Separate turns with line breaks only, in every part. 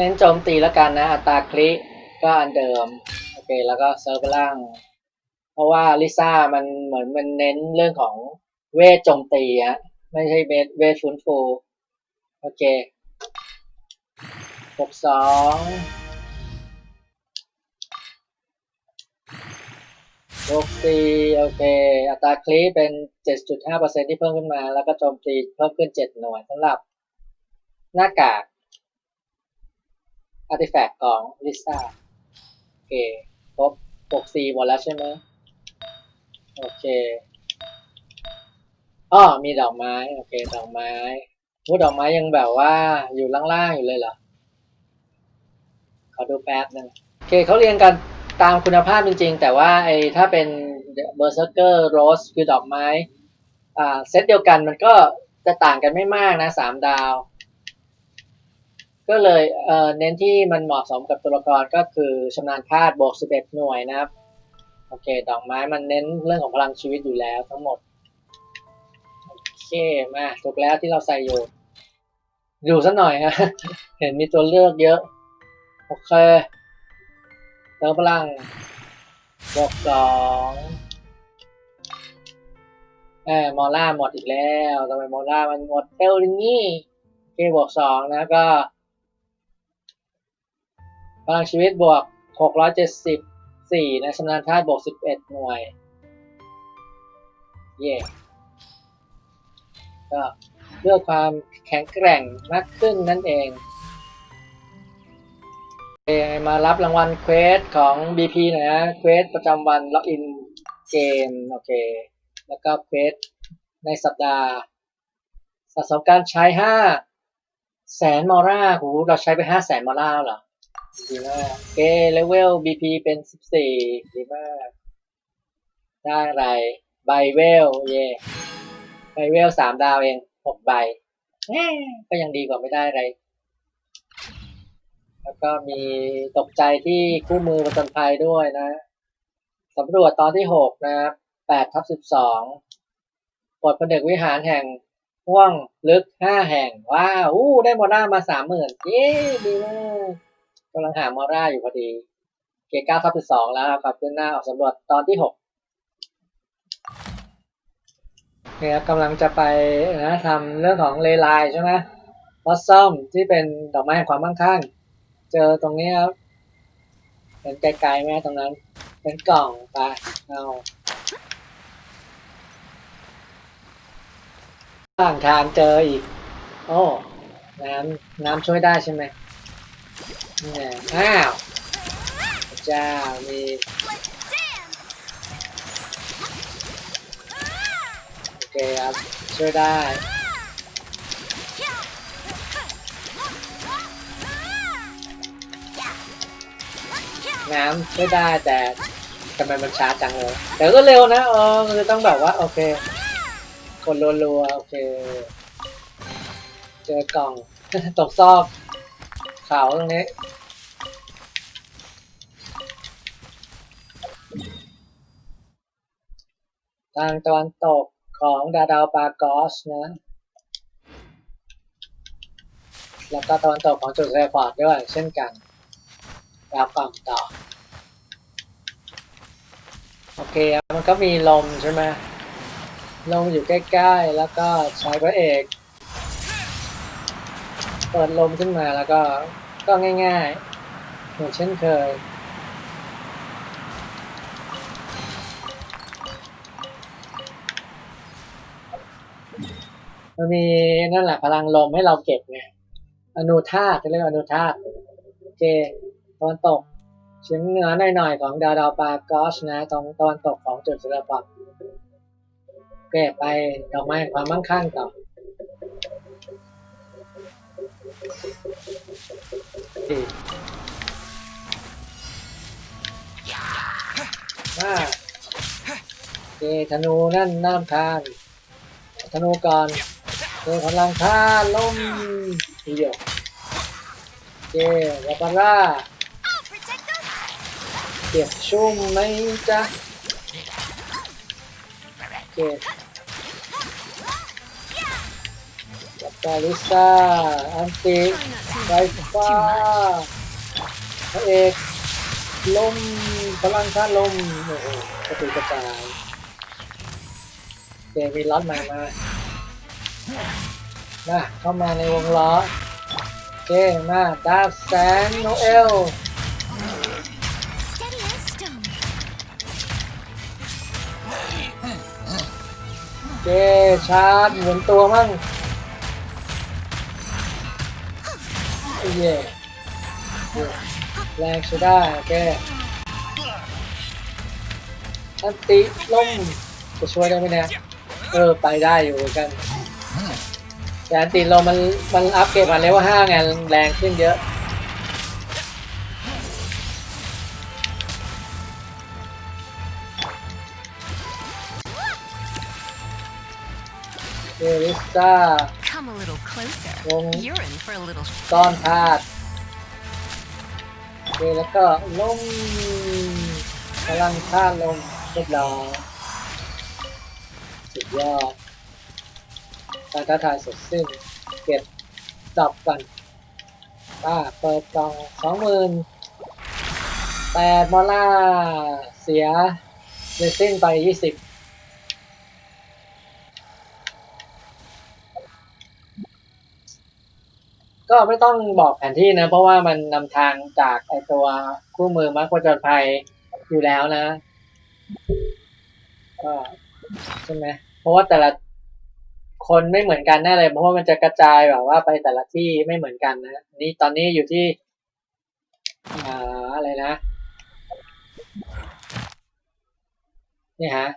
เน้นโจมตีแล้วกันนะ อัตราคลิก็อันเดิม โอเค แล้วก็เซิร์ฟล่าง เพราะว่าลิซ่ามันเหมือนมันเน้นเรื่องของเวทโจมตีอะไม่ใช่เวทเวทฟื้นฟู โอเคหกสองหกสี่โอเค อัตราคลิเป็นเจ็ดจุดห้าเปอร์เซ็นที่เพิ่มขึ้นมา แล้วก็โจมตีเพิ่มขึ้นเจ็ดหน่วยสำหรับหน้ากาก อาร์ติแฟกต์ของลิซ่าโอเคครบหกสีหมดแล้วใช่ไหมโอเคอ้อมีดอกไม้ โอเค ดอกไม้พูดดอกไม้ยังแบบว่าอยู่ล่างๆอยู่เลยเหรอขอดูแป๊บนึงโอเคเขาเรียงกันตามคุณภาพจริงๆ แต่ว่าไอ้ถ้าเป็นเบอร์เซอร์เกอร์โรสคือดอกไม้อ่าเซตเดียวกันมันก็จะต่างกันไม่มากนะสามดาว ก็เลยเน้นที่มันเหมาะสมกับตัวละครก็คือชำนาญธาตุบวก 11 หน่วยนะครับ โอเค ดอกไม้มันเน้นเรื่องของพลังชีวิตอยู่แล้วทั้งหมด โอเค มาถูกแล้วที่เราใส่อยู่อยู่สักหน่อยฮะ เห็นมีตัวเลือกเยอะ โอเคเติมพลังบวกสองแหมมอล่าหมดอีกแล้วทำไมมอล่ามันหมดเร็วอย่างนี้โอเคบวกสองนะก็ พลังชีวิตบวกหกร้อยเจ็ดสิบสี่นะชำนาญธาตุบวกสิบเอ็ดหน่วย เย่ก็เพื่อความแข็งแกร่งมากขึ้นนั่นเองโอเคมารับรางวัลเควสของ BP หน่อยนะเควสประจำวันล็อกอินเกม โอเค แล้วก็เควสในสัปดาห์สะสมการใช้ห้าแสนมอร่าหูเราใช้ไปห้าแสนมอร่าแล้วเหรอ ดีมากโอเคเลเวล BP เป็นสิบสี่ดีมาก ได้อะไรใบเวล เย่ใบเวลสามดาวเองหกใบก็ยังดีกว่าไม่ได้อะไร แล้วก็มีตกใจที่คู่มือประจนภัยด้วยนะสำรวจตอนที่หกนะครับแปดทับสิบสองปลดผนึกวิหารแห่งห่วงลึกห้าแห่ง ว้าว อู้ ได้มอร่ามาสามหมื่นเย้ ดีมาก กำลังหามอร่าอยู่พอดี เกก้าทับสิบสองแล้วครับขึ้นหน้าออกสำรวจตอนที่หกเนี่ยครับกำลังจะไปนะทำเรื่องของเลไลใช่ไหมบอสซัมที่เป็นดอกไม้แห่งความมั่งคั่ง เจอตรงนี้ครับเห็นไกลๆไหมตรงนั้น เป็นกล่องไปเอาข้างทางเจออีก โอ้ น้ำน้ำช่วยได้ใช่ไหม เนี่ยอ้าวพระเจ้ามีโอเคครับช่วยได้น้ำช่วยได้แต่ทำไมมันช้าจังเลยแต่ก็เร็วนะเออคือต้องแบบว่า โอเค คนรัวๆโอเค เจอกล่องตกซอก เขาตรงนี้ ทางตะวันตกของดาดาวปากอสนะ แล้วก็ตะวันตกของจุดเรพอร์ตด้วยเช่นกันดาวกล่งต่อ โอเค มันก็มีลมใช่ไหมลมอยู่ใกล้ ๆ แล้วก็ใช้พระเอก เปิดลมขึ้นมาแล้วก็ก็ง่ายๆ เหมือนเช่นเคย มันมีนั่นแหละพลังลมให้เราเก็บไงอนุธาตุจะเรียกอนุธาตุโอเคตะวันตกเฉียงเหนือหน่อยๆของดาวดาวปากอสนะตรงตะวันตกของจุดสุรปักโอเคไปดอกไม้ความมั่งคั่งต่อ มาโอเคธนูนั่นน้ำทานธนูก่อนเจอพลังท่านลมทีเดียวโอเควาปาร่าเก็บชุ่มไหมจ๊ะโอเค ก็ลิซ่า อันติไฟฟ้าพระเอกลมพลังชาติลมโอ้โหกระตุยกระจายเจมีล็อตใหม่มามาเข้ามาในวงล้อโอเคมาดาบแสงโนเอลเคชาร์จหมุนตัวมั่ง เย่แรงใช้ได้โอเคอันติล่มจะช่วยได้ไหมเนี่ยเออไปได้อยู่เหมือนกันแต่อันติลมมันมันอัพเกรดมาเลเวลห้าไงแรงขึ้นเยอะเอลิซ่า
closer.
Well-
You're in for a little
ซ่อนธาตุโอเคแล้วก็ลมพลังธาตุลมเรียบร้อยสุดยอดการท้าทายเสร็จสิ้นเก็บดอบกันป้าเปิดกล่องสองหมื่นแปดมอลล่าเสียเลสซิ่งไปยี่สิบ ก็ไม่ต้องบอกแผนที่นะ เพราะว่ามันนำทางจากไอตัวคู่มือมาร์คประจนภัยอยู่แล้วนะก็ใช่ไหมเพราะว่าแต่ละคนไม่เหมือนกันแน่เลยเพราะว่ามันจะกระจายแบบว่าไปแต่ละที่ไม่เหมือนกันนะนี่ตอนนี้อยู่ที่อ่าอะไรนะนี่ฮะ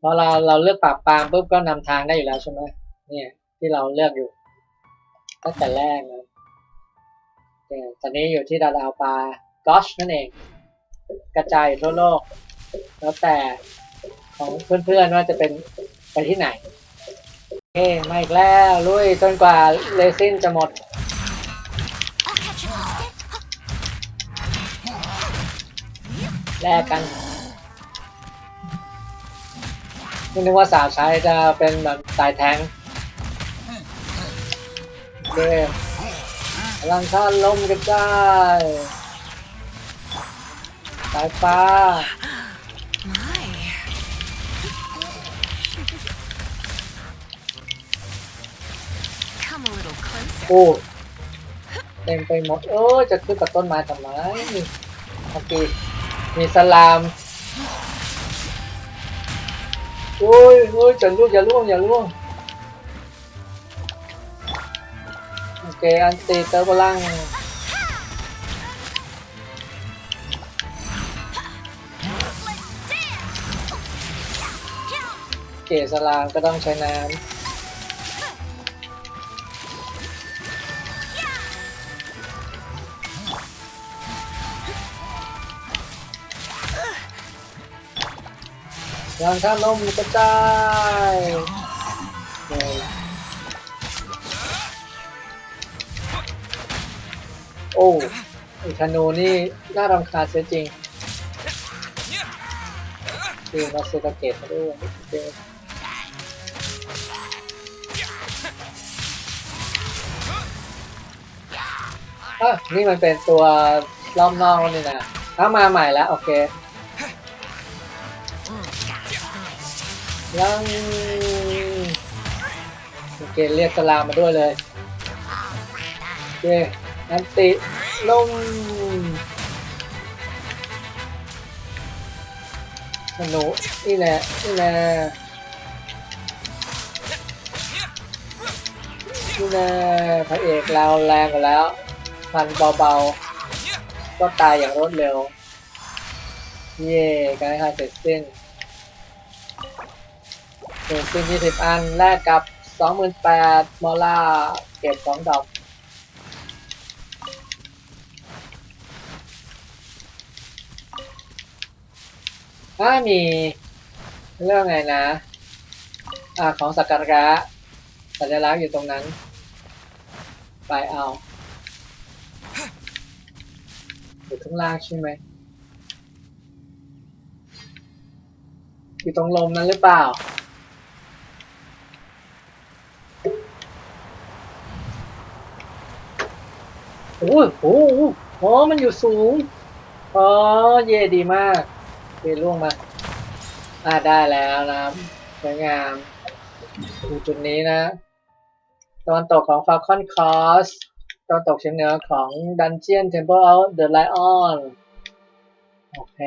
พอเราเราเลือกปราบปรามปุ๊บก็นำทางได้อยู่แล้วใช่ไหมเนี่ย ที่เราเลือกอยู่ตั้งแต่แรกนะ ตอนนี้อยู่ที่ดาวดาวปากอชนั่นเอง กระจายอยู่ทั่วโลก แล้วแต่ของเพื่อนๆว่าจะเป็นไปที่ไหนโอเคมาอีกแล้วลุยจนกว่าเลซินจะหมดแลกกันไม่นึกว่าสาวใช้จะเป็นแบบสายแทงค์โอเค พลังท่านลมกระจายสายฟ้า
My. Come a little closer.
โอ้เต็มไปหมดเออจะขึ้นกับต้นไม้ทำไมเมื่อกี้มีสลามโอ้ยโอ้ยจะล่วงอย่าล่วงอย่าล่วง เคอันตีเตอร์บลังเกสลามก็ต้องใช้น้ำยางข้ามลมกระจาย โอ้ไอธนูนี่น่ารำคาญเสียจริงคือมาเซตาเกตมาด้วยโอเคอะนี่มันเป็นตัวรอบนอกแล้วนี่นะถ้ามาใหม่แล้วโอเคยังโอเคเรียกสลามมาด้วยเลยโอเค อันติลงสนุกนี่แหละนี่แหละนี่แหละพระเอกเราแรงกว่าแล้วฟันเบาๆ ก็ตายอย่างรวดเร็ว เย่การแข่งเสร็จสิ้นเสร็จสิ้น20 อันแลกกับ 28,000มอลล่าเก็บสองดอก ถ้ามีเรื่องไงนะอ่าของสักการะสัญลักษณ์อยู่ตรงนั้น ไปเอาอยู่ข้างล่างใช่ไหมอยู่ตรงลมนั้นหรือเปล่าโอ้โห อ๋อ มันอยู่สูง อ๋อ เย่ดีมาก เย่ล่วงมา อ่าได้แล้วนะสวยงามอยู่จุดนี้นะตอนตกของ Falcon Cross ตอนตกเฉียงเหนือของ Dungeon Temple of the Lion โอเค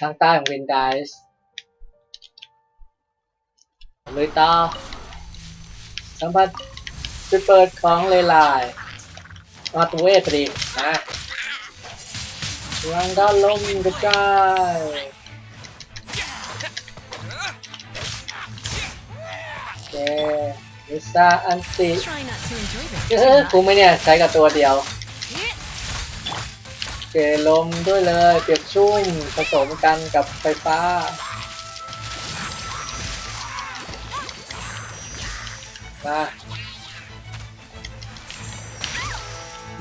ทางใต้ของ Wind Dice ลุยต่อสัมผัสจุดเปิดของเลไลายมาตัวเวทพอดีนะ ลังด้านลมกระจายโอเคลิซ่าอันติ
Try not to enjoy this
เออ
too
กู
much.
ไม่เนี่ยใช้กับตัวเดียวเกลมด้วยเลยเปียกชุ่มผสมกันกับไฟฟ้ามา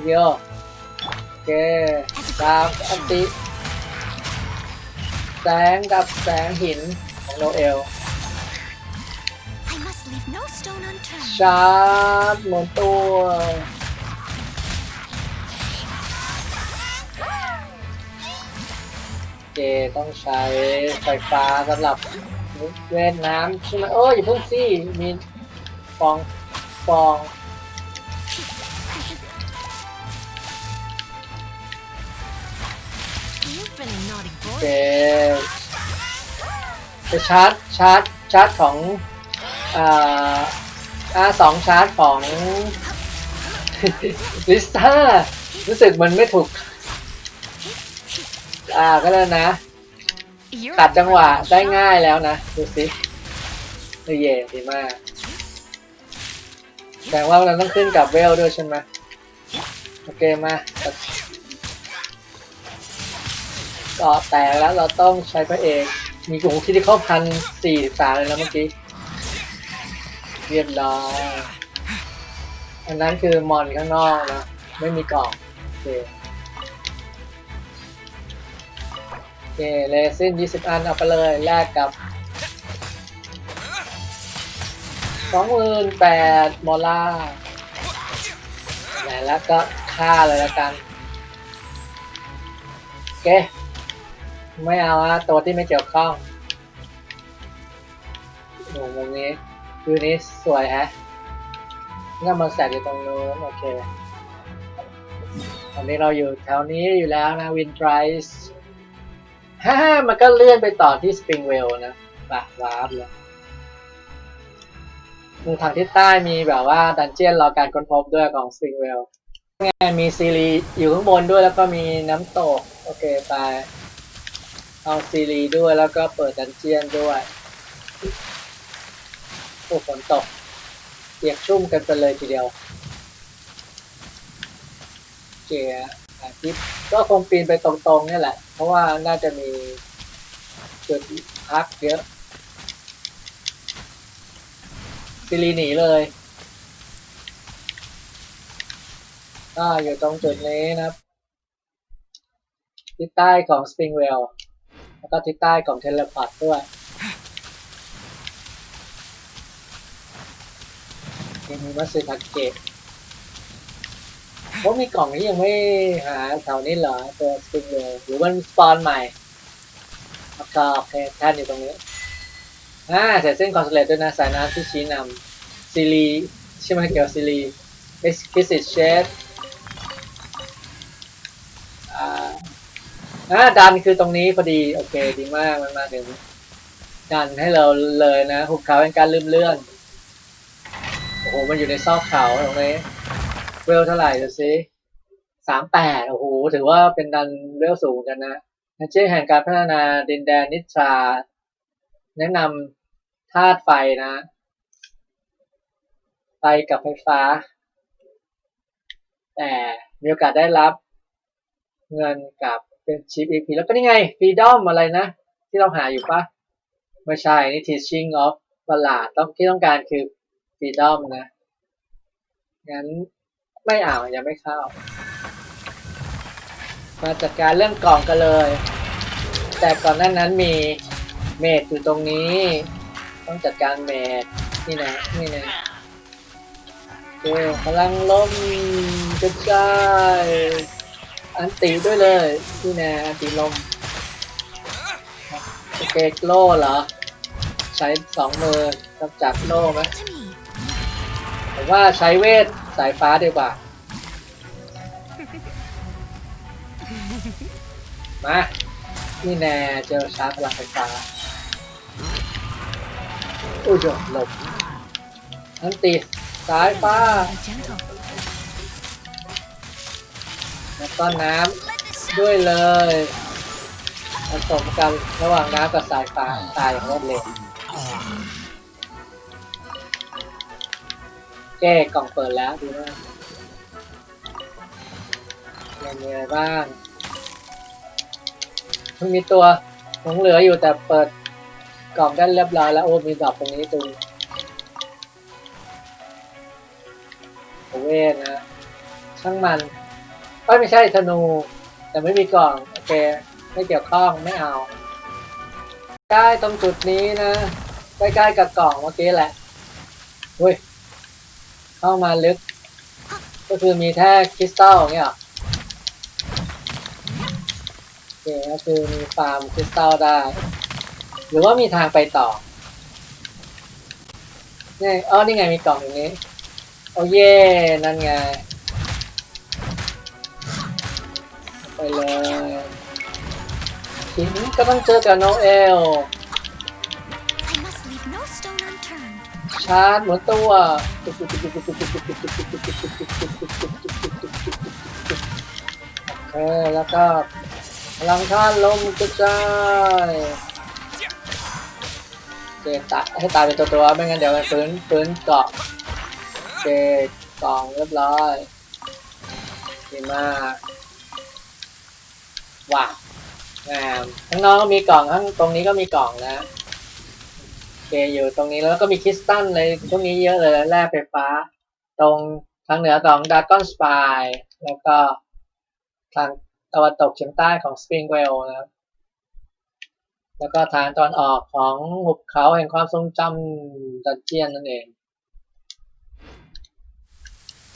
เยอะโอเค ดาบอันติแสงกับแสงหินของโนเอล
I must leave no stone unturned.
ชาร์จหมุนตัวเจต้องใช้ไฟฟ้าสำหรับเวทน้ำใช่ไหมเอออย่าเพิ่งสิมีฟองฟอง เค
boy.
จะชาร์จชาร์จชาร์จของอ่าอ่าสองชาร์จของลิซ่ารู้สึกมันไม่ถูก อ่าก็แล้วนะ
You're
ตัดจังหวะ
a
ได้
shot.
ง่ายแล้วนะ ดูสิเออเย่ดีมากแต่ว่าเราต้องขึ้นกับเวลด้วยใช่ไหมโอเคมาเกาแตกแล้วเราต้องใช้พระเอก มีกลุ่มคิดที่เข้าพันสี่สามเลยแล้วเมื่อกี้ เรียบร้อยอันนั้นคือมอนข้างนอกนะ ไม่มีกล่องโอเคโอเคเลซิน20อันเอาไปเลยแลกกับ28,000มอลล่าแล้วก็ฆ่าเลยละกันโอเค ไม่เอาอะตัวที่ไม่เกี่ยวข้องโอ้มุมนี้วิวนี้สวยฮะนี่มันแสกอยู่ตรงนู้นโอเคตอนนี้เราอยู่แถวนี้อยู่แล้วนะวินไ i รส์ฮ่ามันก็เลื่อนไปต่อที่สปริงเวลนะปะวาร์ปเลยมุมทางทิศใต้มีแบบว่าดันเจียนรอการค้นพบด้วยของสปริงเวลไงมีซีรีอยู่ข้างบนด้วยแล้วก็มีน้ำตก โอเคไป เอาซีรีด้วยแล้วก็เปิดดันเจียนด้วยโอ้ฝนตกเปียกชุ่มกันไปเลยทีเดียวโอเคอาทิตย์ก็คงปีนไปตรงๆนี่แหละ เพราะว่าน่าจะมีจุดพักเยอะซีรีหนีเลยก็อยู่ตรงจุดนี้นะครับทิศใต้ของสปริงเวลล้ว ก็ทิศใต้ของเทเลพอร์ตด้วยยังมีมัสซึทาเกะว่ามีกล่องที่ยังไม่หาแถวนี้เหรอตัวสปริงเวลหรือมันสปอนใหม่แล้วก็โอเคท่านอยู่ตรงนี้อ่าเสร็จเส้นคอนเสเลตด้วยนะสายน้ำที่ชี้นำซีรีใช่ไหมเกี่ยวกับซีรี exquisite shade อ่า อ่าดันคือตรงนี้พอดีโอเคดีมากมันมาถึงดันให้เราเลยนะหุบเขาเป็นการลืมเลื่อนโอ้โหมันอยู่ในซอกเขาตรงนี้เวลเท่าไหร่ดูสิสามแปดโอ้โหถือว่าเป็นดันเวลสูงกันนะนัเจ้แห่งการพัฒนาดินแดนนิทรา แนะนำธาตุไฟนะไฟกับไฟฟ้า แต่มีโอกาสได้รับเงินกับ เป็นชิป EP แล้วก็นี่ไง Freedom อะไรนะ ที่เราหาอยู่ปะไม่ใช่ นี่ Teaching of ประหลาดต้องที่ต้องการคือ Freedom นะ งั้นไม่เอายังไม่เข้า มาจัดการเรื่องกล่องกันเลย แต่ก่อนหน้านั้นมีเมดอยู่ตรงนี้ ต้องจัดการเมดนี่นะนี่นะโอเคพลังลมกระจาย อันติด้วยเลยนี่แน่อันติลมโอเคโล่เหรอ ใช้สองมือกำจัดโล่ไหม
To me.
ผมว่าใช้เวทสายฟ้าดีกว่า มา นี่แน่เจอชาร์จพลังไฟฟ้าอุ้ยโดนหลบอันติสายฟ้า แล้วก็น้ำด้วยเลยผสมกันระหว่างน้ำกับสายฟ้าตายอย่างรวดเร็วแก้กล่องเปิดแล้วดีมากยังมีอะไรบ้างมันมีตัวหลงเหลืออยู่แต่เปิดกล่องได้เรียบร้อยแล้วโอ้มีดอกตรงนี้ตรงโอเวนะ ช่างมัน เอ้ยไม่ใช่ธนู แต่ไม่มีกล่อง โอเค ไม่เกี่ยวข้องไม่เอาใกล้ตรงจุดนี้นะใกล้ๆกับกล่องเมื่อกี้แหละอุ้ยเข้ามาลึก ก็คือมีแค่คริสตัลเงี้ยหรอโอเคก็คือมีฟาร์มคริสตัลได้ หรือว่ามีทางไปต่อนี่อ๋อนี่ไงมีกล่องอย่างนี้ โอ้เย่นั่นไง เลยทีนี้ก็ต้องเจอกับโนเอล
I must leave no stone unturned.
ชาร์จหมุนตัวโอเคแล้วก็พลังท่านลมกระจายเคตาให้ตายเป็นตัวตัวไม่งั้นเดี๋ยวมันฟื้นฟื้นเกาะเกล่องเรียบร้อยดีมาก ว้าวงข้างนอกก็มีกล่องข้างตรงนี้ก็มีกล่องนะโอเคอยู่ตรงนี้แล้วก็มีคริสตัลเลยพวกนี้เยอะเลยแร่ไฟฟ้า ตรงทางเหนือของด r กอนสปายแล้วก็ทางตะวันตกเฉียงใต้ของสปริงเวลนะครับแล้วก็ทางตอนออกของหุบเขาแห่งความทรงจำดันเจียนนั่นเอง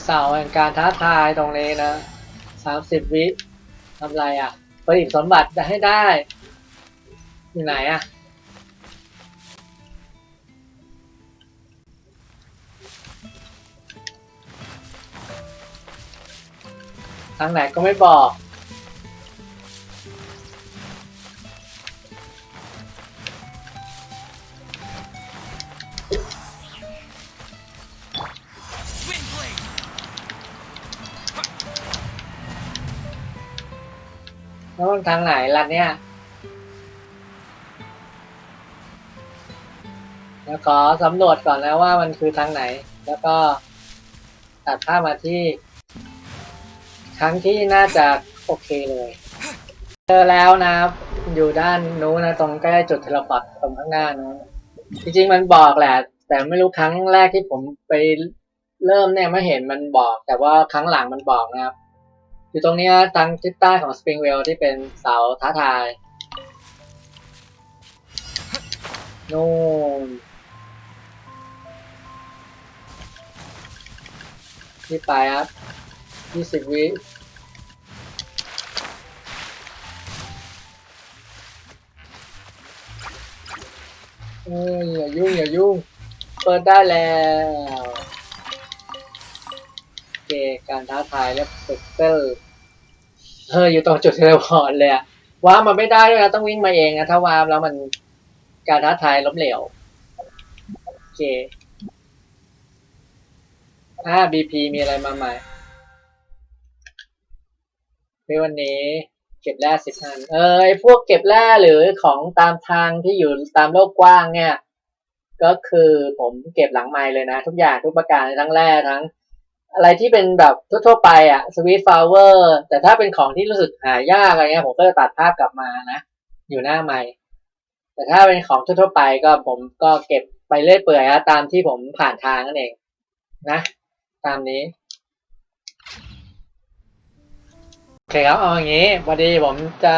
เสาแห่งการท้าทายตรงนี้นะสามสิบวิทำไรอะ ผลิตสมบัติจะให้ได้ อยู่ไหนอะทางไหนก็ไม่บอก แล้วมันทางไหนล่ะเนี่ยเดี๋ยวขอสำรวจก่อนนะว่ามันคือทางไหน แล้วก็ตัดภาพมาที่ ครั้งที่น่าจะโอเคเลย เจอแล้วนะครับ อยู่ด้านนู้นนะตรงใกล้จุดเทเลพอร์ตตรงข้างหน้านู้นจริงๆมันบอกแหละ แต่ไม่รู้ครั้งแรกที่ผมไปเริ่มเนี่ยไม่เห็นมันบอก แต่ว่าครั้งหลังมันบอกนะครับ อยู่ตรงนี้นะทางทิศใต้ของสปริงเวลที่เป็นเสาท้าทายนู่นที่ไปครับยี่สิบวิเอ้ยอย่ายุ่งอย่ายุ่ง เปิดได้แล้วโอเคการท้าทายและสเปล เอออยู่ตรงจุดเทเลพอร์ตเลยอะว้ามันไม่ได้ด้วยนะต้องวิ่งมาเองนะถ้าว้าร์ปแล้วมันการท้าทายล้มเหลวโอเคอ่า BP มีอะไรมาใหม่ในวันนี้เก็บแร่สิบอัน เออไอพวกเก็บแร่หรือของตามทางที่อยู่ตามโลกกว้างเนี่ย ก็คือผมเก็บหลังไมค์เลยนะ ทุกอย่างทุกประการทั้งแร่ทั้ง อะไรที่เป็นแบบทั่วๆไปอะสวีทฟลาเวอร์แต่ถ้าเป็นของที่รู้สึกหายากอะไรเงี้ยผมก็จะตัดภาพกลับมานะ อยู่หน้าไมค์แต่ถ้าเป็นของทั่วๆไปก็ผมก็เก็บไปเรื่อยเปื่อยนะตามที่ผมผ่านทางนั่นเองนะ ตามนี้โอเคครับเอาอย่างนี้พอดีผมจะ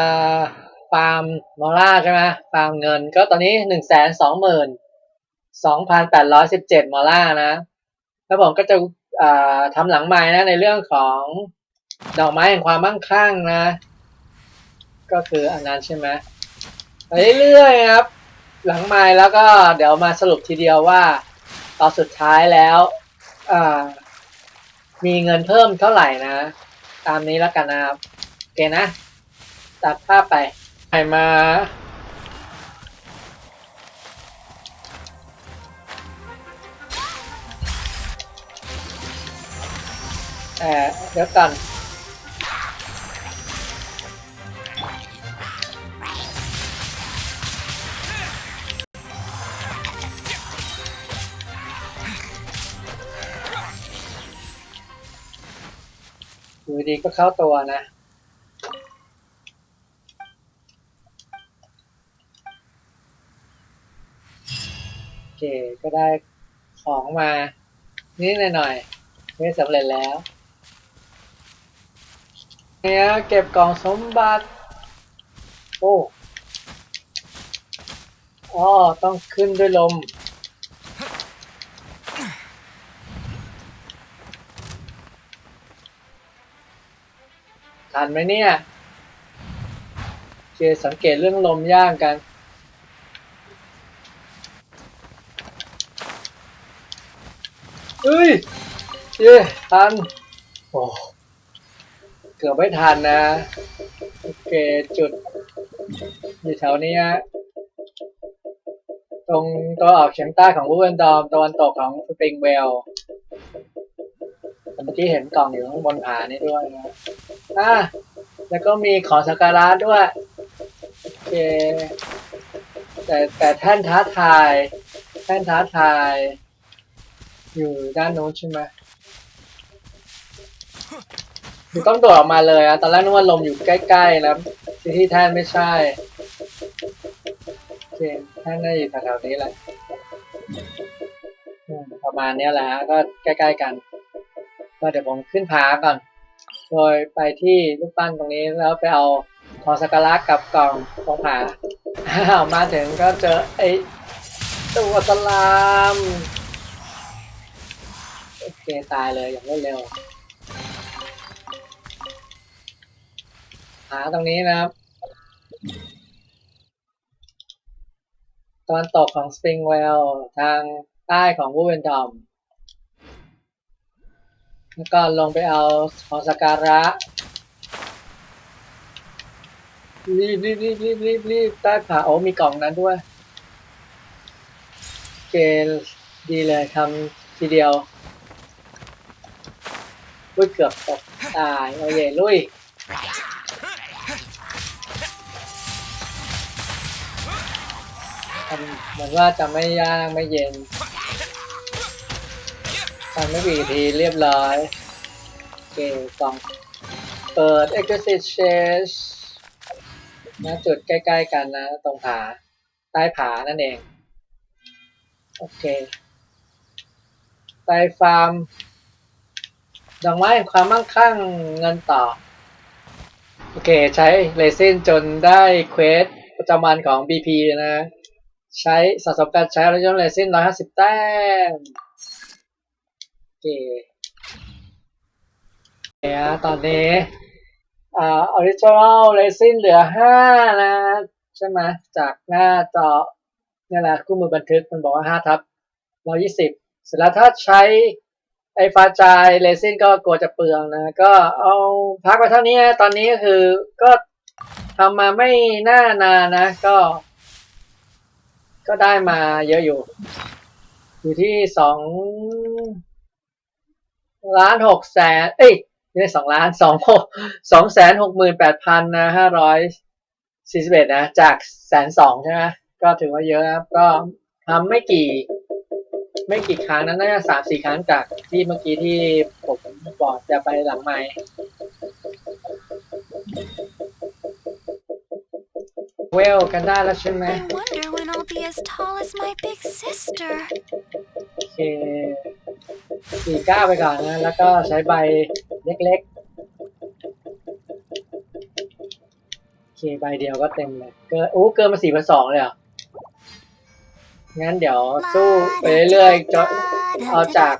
ฟาร์มมอล่าใช่ไหมฟาร์มเงินก็ตอนนี้หนึ่งแสนสองหมื่นสองพันแปดร้อยสิบเจ็ดมอล่านะแล้วผมก็จะ ทำหลังไม้นะในเรื่องของดอกไม้แห่งความมั่งคั่งนะ ก็คืออันนั้นใช่ไหมไปเรื่อยๆครับ หลังไม้แล้วก็เดี๋ยวมาสรุปทีเดียวว่าตอนสุดท้ายแล้วอ่ามีเงินเพิ่มเท่าไหร่นะ ตามนี้แล้วกันนะครับโอเคนะ ตัดภาพไปไปมา เออเดี๋ยวก่อนอยู่ดีก็เข้าตัวนะโอเคก็ได้ของมานิดหน่อยๆไม่สำเร็จแล้ว เนี่ยเก็บกล่องสมบัติ โอ้อ๋อต้องขึ้นด้วยลม ทันไหมเนี่ยเคสังเกตเรื่องลมย่างกัน เฮ้ยเย้ทัน โอ้ เกือบไม่ทันนะ โอเคจุด อยู่แถวนี้ฮะตรงตัวออกเฉียงใต้ของวูเวนดอมตะวันตกของสปริงเวลเมื่อกี้เห็นกล่องอยู่ข้างบนผานี่ด้วยนะอะแล้วก็มีของสักการะด้วยโอเคแต่แต่แท่นท้าทาย แท่นท้าทาย อยู่ด้านโน้นใช่ไหม ต้องโดดออกมาเลยอะตอนแรกนึกว่าลมอยู่ใกล้ๆแล้วที่ที่แท่นไม่ใช่โอเคแท่นน่าอยู่แถวๆนี้แหละประมาณเนี้ยแหละก็ใกล้ๆกัน ก็เดี๋ยวผมขึ้นผาก่อน โดยไปที่รูปปั้นตรงนี้แล้วไปเอาของสักการะกับกล่องตรงผาอ้าวมาถึงก็เจอไอ้ตัวสลาม โอเค ตายเลยอย่างรวดเร็ว หาตรงนี้นะครับ ตอนตกของสปริงเวลทางใต้ของวูเวนดอมแล้วก็ลงไปเอาของสกการะ รีบรีบรีบรีบรีบรีบใต้ผาโอ้มีกล่องนั้นด้วยเกลดีเลยทำทีเดียว อุ้ยเกือบตกตาย โอเคลุย มือนว่าจะไม่ย่างไม่เย็นทำไม่กี่ทีเรียบร้อยโอเคกล่องเปิด exit change นะจุดใกล้ๆกันนะ ตรงผา ใต้ผานั่นเอง โอเคไปฟาร์มดอกไม้ความมั่งคั่งเงินต่อ โอเค ใช้เลซินจนได้เควสประจำวันของ BP นะ ใช้สะสมการใช้ Original Resin 150แต้มโอเคเนี่ยตอนนี้อ่า Original Resin เหลือ5นะใช่ไหมจากหน้าจอเนี่ยแหละคู่มือบันทึกมันบอกว่า5ทับ120เสร็จแล้วถ้าใช้ไอ้ฟ้าจายเรซินก็กลัวจะเปลืองนะ ก็เอาพักไปเท่านี้ตอนนี้ก็คือก็ทำมาไม่น่านานนะ ก็ ก็ได้มาเยอะอยู่ อยู่ที่สองล้านหกแสนเอ้ยไม่ใช่สองล้านสองหกสองแสนหกหมื่นแปดพันนะห้าร้อยสี่สิบเอ็ดนะ จากแสนสองใช่ไหมก็ถือว่าเยอะนะครับ ก็ทำไม่กี่ ไม่กี่ครั้งนะน่าจะสามสี่ครั้งจากที่เมื่อกี้ที่ผมบอกจะไปหลังไม้เวลกันได้แล้วใช่ไหม
I wonder when I'll be as tall as my big sister.
โอเคสี่เก้าไปก่อนนะ แล้วก็ใช้ใบเล็กๆ โอเค ใบเดียวก็เต็มเลย เกินอู้เกินมาสี่พันสองเลยเหรอะงั้นเดี๋ยวสู้ไปเรื่อยๆจนเอาจาก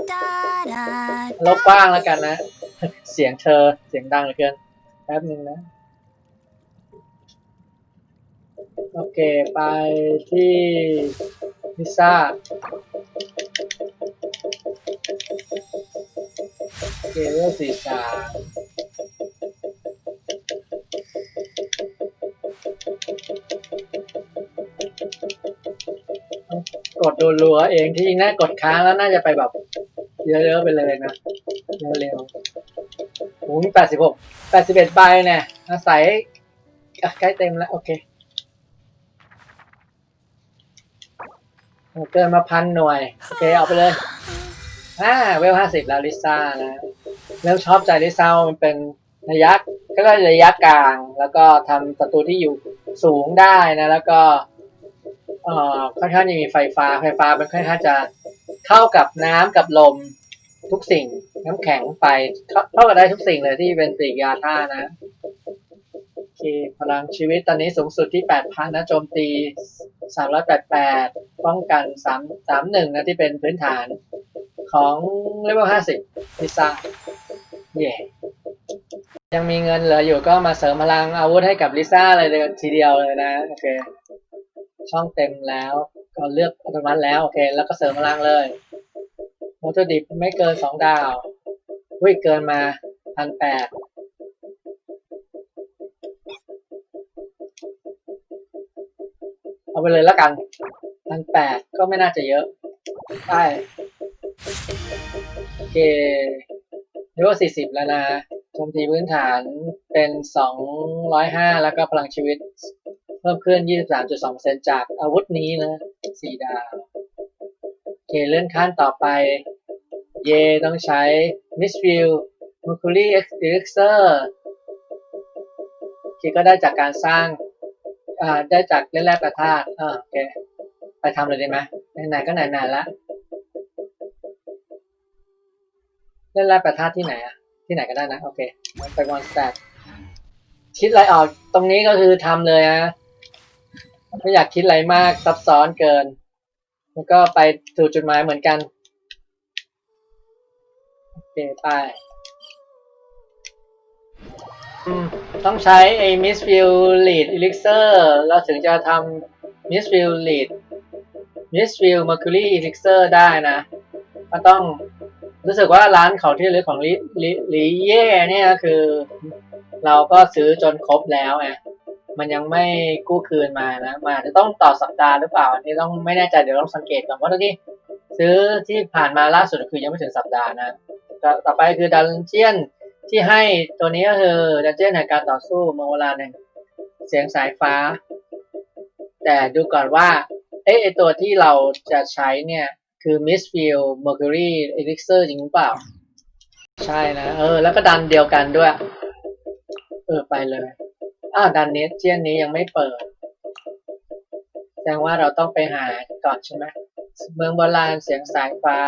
ลบกว้างแล้วกันนะ เสียงเธอเสียงดังเหลือเกิน แป๊บนึงนะ โอเค ไปที่พิซซ่าโอเคเรื่องสี่สามกดดูรัวเองที่จริงน่ากดค้างแล้วน่าจะไปแบบเยอะๆไปเลยนะเร็วๆโอ้มีแปดสิบหกแปดสิบเอ็ดใบเนี่ยอาศัยใกล้เต็มแล้ว โอเค กินมาพันหน่วย โอเคเอาไปเลยอ่าเวลห้าสิบแล้วลิซ่านะเริ่มชอบใจลิซ่ามันเป็นระยะก็ได้ระยะกลาง แล้วก็ทำศัตรูที่อยู่สูงได้นะ แล้วก็เอ่อค่อนข้างจะมีไฟฟ้าไฟฟ้ามันค่อนข้างจะเข้ากับน้ำกับลมทุกสิ่งน้ำแข็งไฟเข้ากับได้ทุกสิ่งเลยที่เป็นปริยาท่านะโอเคพลังชีวิตตอนนี้สูงสุดที่แปดพันนะโจมตีสามร้อยแป้องกันสามสามหนึ่งนะที่เป็นพื้นฐานของเลเวลห้าสิบลิซ่าเย่ยังมีเงินเหลืออยู่ก็มาเสริมพลังอาวุธให้กับลิซ่าเลยทีเดียวเลยนะโอเคช่องเต็มแล้วก็เลือกอัตโนมัติแล้วโอเค แล้วก็เสริมพลังเลยวัตถุดิบไม่เกินสองดาววิ่เกินมาพันแปดเอาไปเลยแล้วกัน พันแปดก็ไม่น่าจะเยอะได้โอเคเรียกว่าสี่สิบแล้วนะโจมตีพื้นฐานเป็นสองร้อยห้าแล้วก็พลังชีวิต เพิ่มขึ้นยี่สิบสามจุดสองเซนจากอาวุธนี้นะสี่ดาว โอเคเลื่อนขั้นต่อไป เยต้องใช้ Miss View Mercury Elixir โอเคก็ได้จากการสร้างอ่าได้จากเล่นแร่ประธาตุอ่าโอเค ไปทำเลยได้ไหมไหนๆก็ไหนๆและเล่นแร่ประทาที่ไหนอะที่ไหนก็ได้นะโอเคไปวันสแตทคิดอะไรออกตรงนี้ก็คือทำเลยนะไม่อยากคิดอะไรมากซับซ้อนเกินแล้วก็ไปสู่จุดหมายเหมือนกันโอเคไปต้องใช้ไอ้ Miss View Lead Elixir เราถึงจะทำ Miss View Lead View Mercury Elixir ได้นะ ก็ต้องรู้สึกว่าร้านเของที่ระลึกของลิลิลิเย่เนี่ยคือ เราก็ซื้อจนครบแล้วไงมันยังไม่กู้คืนมานะมาจะต้องต่อสัปดาห์หรือเปล่า อันนี้ต้องไม่แน่ใจเดี๋ยวต้องสังเกตก่อนเพราตอนนี้ซื้อที่ผ่านมาล่าสุดคือยังไม่ถึงสัปดาห์นะต่อไปคือดันเจียนที่ให้ตัวนี้ก็คือดันเจียนแห่งการต่อสู้มองเวลาหนึ่งเสียงสายฟ้า แต่ดูก่อนว่า เอ๊ะไอตัวที่เราจะใช้เนี่ย คือ Mistfield Mercury Elixir จริงหรือเปล่า ใช่นะ เออ แล้วก็ดันเดียวกันด้วย เออ ไปเลยอ้าวดันเนสเจียนนี้ยังไม่เปิด แสดงว่าเราต้องไปหาก่อนใช่ไหมเมืองโบราณเสียงสายฟ้า